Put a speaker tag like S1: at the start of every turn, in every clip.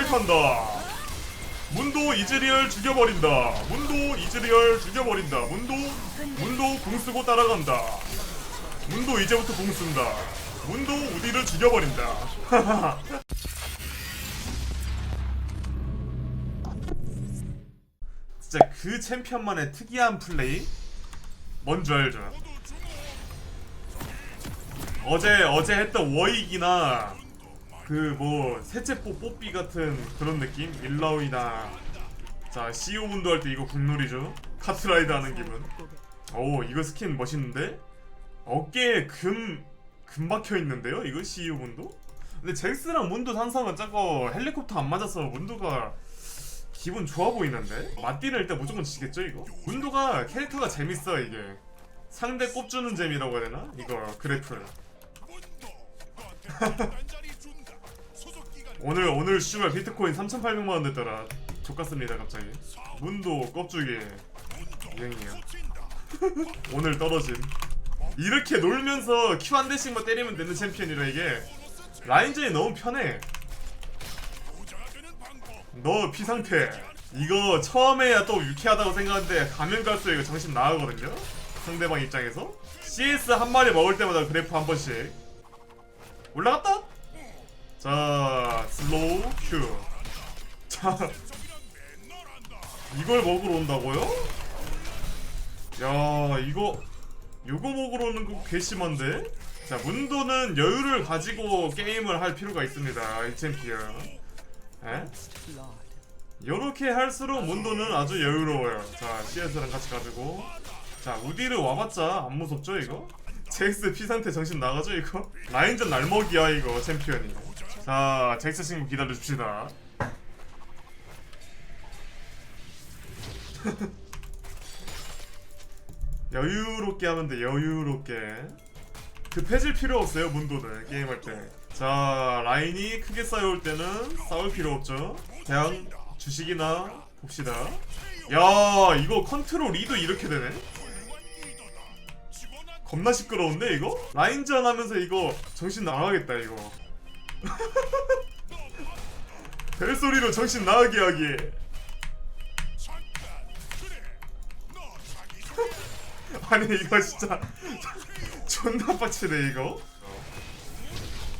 S1: 켈탄다. 문도 이즈리얼 죽여버린다. 문도 이즈리얼 죽여버린다. 문도 문도 궁 쓰고 따라간다. 문도 이제부터 궁 쓴다. 문도 우디를 죽여버린다. 진짜 그 챔피언만의 특이한 플레이? 뭔줄 알죠? 어제 어제 했던 워익이나 그뭐 세체포 뽀삐 같은 그런 느낌? 일라오이나. 자 CEO 분도 할 때 이거 국놀이죠. 카트라이드 하는 기분. 오 이거 스킨 멋있는데? 어깨에 금, 금 박혀 있는데요? 이거 CEO 분도? 근데 잭스랑 문도 산성은 저거 헬리콥터 안 맞아서 문도가 기분 좋아 보이는데? 맞디를 일단 무조건 지겠죠 이거? 문도가 캐릭터가 재밌어 이게. 상대 꼽주는 재미라고 해야 되나? 이거 그래플 오늘 오늘 슈발 비트코인 3,800만 원 됐더라. 족같습니다 갑자기. 문도 껍주기 유행이야. 오늘 떨어짐. 이렇게 놀면서 큐 한 대씩만 때리면 되는 챔피언이라 이게 라인전이 너무 편해. 너 피상태. 이거 처음에야 또 유쾌하다고 생각하는데 가면 갈수록 이거 정신 나가거든요. 상대방 입장에서 CS 한 마리 먹을 때마다 그래프 한 번씩 올라갔다. 자 슬로우 큐. 자 이걸 먹으러 온다고요? 야 이거 요거 먹으러 오는 거 괘씸한데? 자 문도는 여유를 가지고 게임을 할 필요가 있습니다 이 챔피언 에? 요렇게 할수록 문도는 아주 여유로워요 자 CS랑 같이 가지고 자 우디를 와봤자 안 무섭죠 이거? 잭스 피 상태 정신 나가죠 이거? 라인전 날먹이야 이거 챔피언이 자 잭스 친구 기다려줍시다. 여유롭게 하면 돼 여유롭게. 급해질 필요 없어요 문도는 게임할 때 자 라인이 크게 쌓여올 때는 싸울 필요 없죠. 그냥 주식이나 봅시다. 야 이거 컨트롤 2도 이렇게 되네? 겁나 시끄러운데 이거? 라인전 하면서 이거 정신 나가겠다 이거 벨소리로 정신 나가게 하기 아니 이거 진짜 존나 빡치네 이거.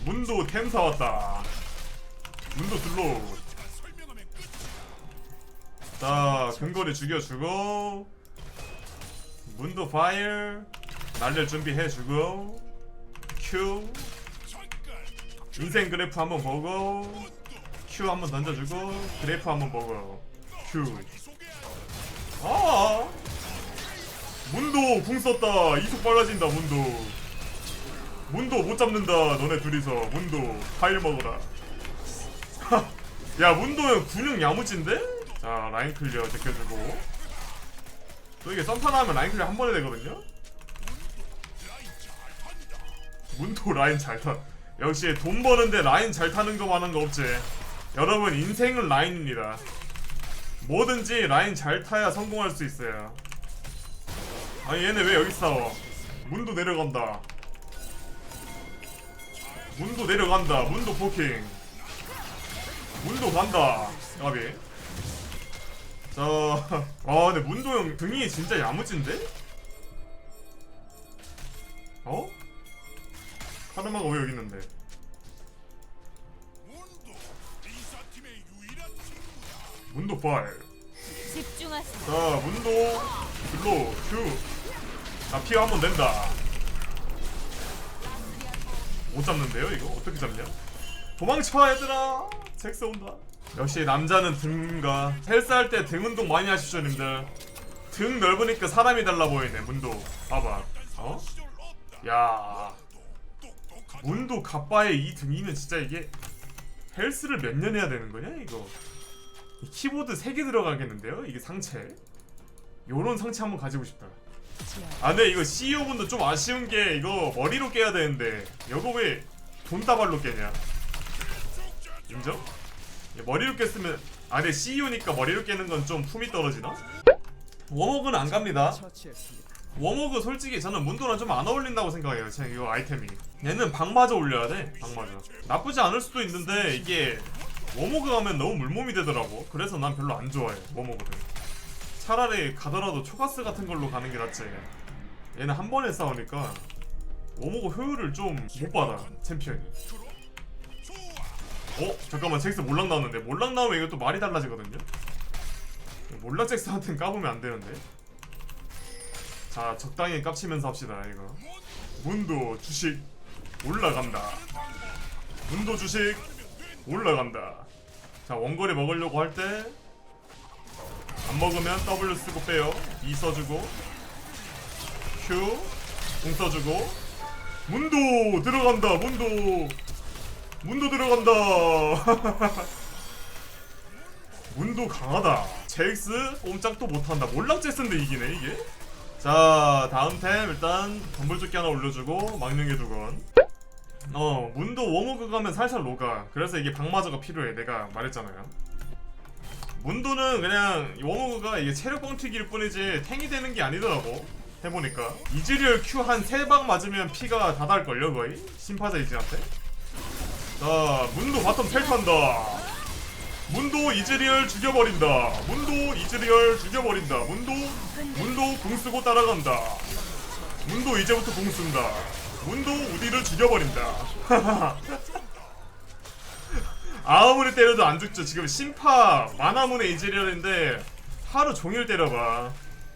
S1: 문도 템 사왔다. 문도 슬로우 자 근거리 죽여주고 문도 파일 날릴 준비해주고 큐 인생 그래프 한번 보고 큐 한번 던져주고 그래프 한번 보고 큐 아! 문도 궁 썼다 이속 빨라진다 문도 문도 못 잡는다 너네 둘이서 문도 파일 먹어라 야 문도 형 근육 야무진데? 자 라인 클리어 제껴주고 또 이게 썬판 하면 라인 클리어 한 번에 되거든요? 문도 라인 잘 타. 역시 돈 버는데 라인 잘 타는 거만한 거 없지. 여러분 인생은 라인입니다. 뭐든지 라인 잘 타야 성공할 수 있어요. 아니 얘네 왜 여기 싸워? 문도 내려간다. 문도 내려간다. 문도 포킹. 문도 간다. 까비. 자, 아 근데 문도 형 등이 진짜 야무진데? 어? 카르마가 왜 여기 있는데? 문도 파일.
S2: 집중하세요.
S1: 자, 문도 블로 큐. 나 피가 한번 낸다. 못 잡는데요, 이거 어떻게 잡냐? 도망쳐 얘들아. 잭스 온다. 역시 남자는 등가. 헬스 할 때 등 운동 많이 하십시오, 님들. 등 넓으니까 사람이 달라 보이네, 문도. 봐봐. 어? 야. 문도 가빠의 이 등이면 진짜 이게 헬스를 몇 년 해야 되는 거냐 이거? 이 키보드 3개 들어가겠는데요 이게 상체? 요런 상체 한번 가지고 싶다. 아 근데 이거 CEO분도 좀 아쉬운 게 이거 머리로 깨야 되는데 이거 왜 돈다발로 깨냐? 인정? 머리로 깼으면 아 근데 CEO니까 머리로 깨는 건 좀 품이 떨어지나? 워먹은 안 갑니다 워머그 솔직히 저는 문도랑 좀 안 어울린다고 생각해요. 제 이거 아이템이. 얘는 방마저 올려야 돼. 방마저. 나쁘지 않을 수도 있는데 이게 워모그 가면 너무 물몸이 되더라고 그래서 난 별로 안 좋아해 워모그를 차라리 가더라도 초가스 같은 걸로 가는 게 낫지 얘는 한 번에 싸우니까 워모그 효율을 좀 못 받아 챔피언이 어? 잠깐만 잭스 몰락 나왔는데 몰락 나오면 또 말이 달라지거든요 몰락 잭스한테는 까보면 안 되는데 자 적당히 깝치면서 합시다 이거. 문도 주식 올라간다. 문도 주식 올라간다. 자 원거리 먹으려고 할 때 안 먹으면 W 쓰고 빼요. E 써주고 Q 공 써주고. 문도 들어간다 문도. 문도 들어간다. 문도 강하다. 제익스 꼼짝도 못한다. 몰락 제스인데 이기네 이게 자 다음 템 일단 덤불조끼 하나 올려주고 망령의 두건. 어 문도 워머그 가면 살살 녹아. 그래서 이게 방마저가 필요해. 내가 말했잖아요. 문도는 그냥 워머그가 이게 체력 뻥튀기일 뿐이지 탱이 되는 게 아니더라고. 해보니까. 이즈리얼 Q 한 세 방 맞으면 피가 다 닳걸요 거의? 심파자 이즈한테? 자 문도 바텀 텔탄다 문도 이즈리얼 죽여버린다 문도 이즈리얼 죽여버린다 문도 문도 궁 쓰고 따라간다 문도 이제부터 공 쓴다. 문도 우디를 죽여버린다. 아무리 때려도 안 죽죠. 지금 심파 만화문의 이즈리얼인데 하루 종일 때려봐.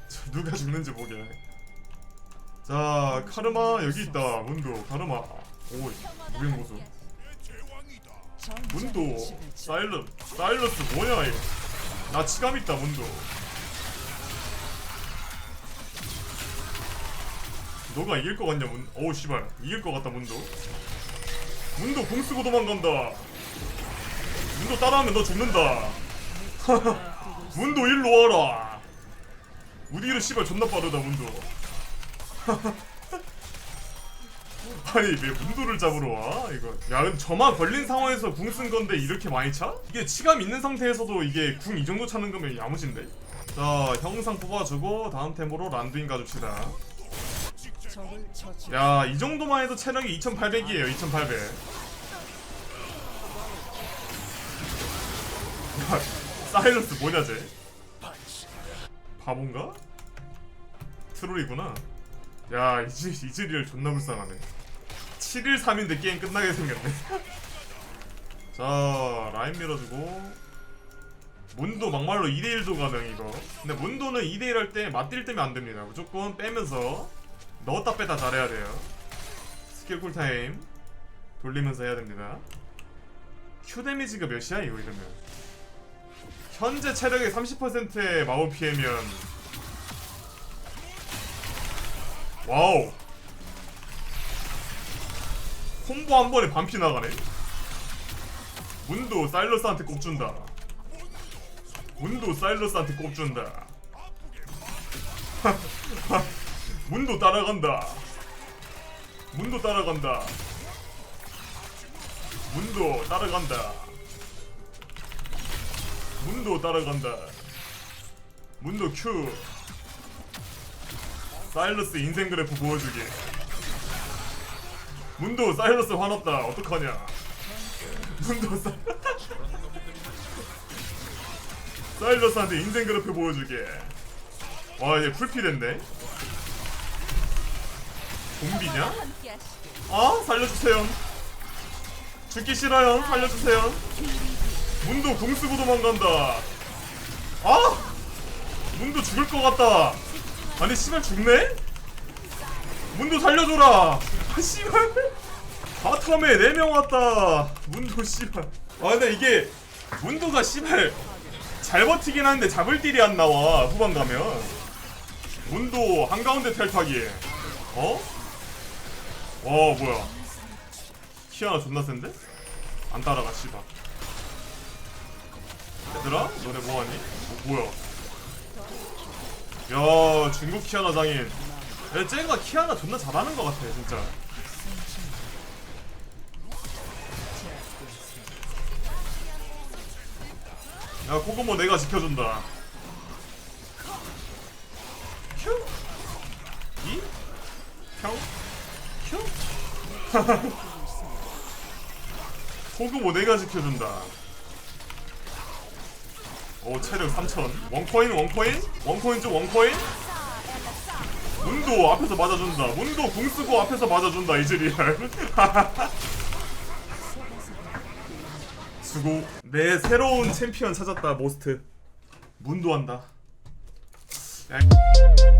S1: 저 누가 죽는지 보게. 자 카르마 여기 있다. 문도 카르마. 오 무빙 모습. 문도 사일러 사일러스 뭐냐 이거. 나 치감 있다 문도. 너가 이길 것 같냐 문? 어우 씨발 이길 것 같다 문도. 문도 공 쓰고 도망간다. 문도 따라하면 너 죽는다. 문도 일로 와라. 우디를 씨발 존나 빠르다 문도. 아니 왜 문도를 잡으러 와 이거 야 근데 저만 걸린 상황에서 궁 쓴 건데 이렇게 많이 차? 이게 치감 있는 상태에서도 이게 궁 이 정도 차는 거면 야무진데 자 형상 뽑아주고 다음 템으로 란두인 가줍시다 야, 이 정도만 해도 체력이 2800이에요, 2800. 야, 사이러스 뭐냐, 쟤? 바본가? 트롤이구나. 야, 이즈, 이즈리얼 존나 불쌍하네. 7일 3인데 게임 끝나게 생겼네. 자, 라인 밀어주고. 문도 막말로 2대1도 가능, 이거. 근데 문도는 2대1 할 때 맞딜 때면 안 됩니다. 무조건 빼면서 넣었다 뺐다 잘해야 돼요. 스킬 쿨타임 돌리면서 해야 됩니다. Q 데미지가 몇이야 이거 이러면? 현재 체력의 30%의 마법 피해면 와우 콤보 한 번에 반피 나가네. 문도 사일러스한테 꼽준다. 문도 사일러스한테 꼽준다. 문도 따라간다. 문도 따라간다. 문도 따라간다. 문도 따라간다. 문도 Q. 사일러스 인생 그래프 보여주기. 문도 사일러스 화났다. 어떡하냐? 문도 사 사일러스한테 인생 그래프 보여주게. 와, 얘 풀피 됐네. 좀비냐? 아 살려주세요 죽기 싫어요 살려주세요 문도 궁 쓰고 도망간다 아 문도 죽을 것 같다 아니 씨발 죽네? 문도 살려줘라 아 씨발 바텀에 4명 왔다. 문도 씨발. 아 근데 이게 문도가 씨발 잘 버티긴 하는데 잡을 딜이 안 나와 후반 가면. 문도 한가운데 텔타기 어? 와 뭐야. 키아나 존나 센데? 안 따라가 씨발. 얘들아 너네 뭐하니? 어, 뭐야? 야 중국 키아나 장인. 야 쟤가 키아나 존나 잘하는 것 같아 진짜 야 코코모 뭐 내가 지켜준다 휴 이? 평? 휴? 코그모 뭐 내가 지켜준다 오 체력 3000 원코인 원코인? 원코인 좀 원코인? 문도 앞에서 맞아준다 문도 궁쓰고 앞에서 맞아준다 이즈리얼 쓰고 내 새로운 챔피언 찾았다 모스트 문도 한다 야.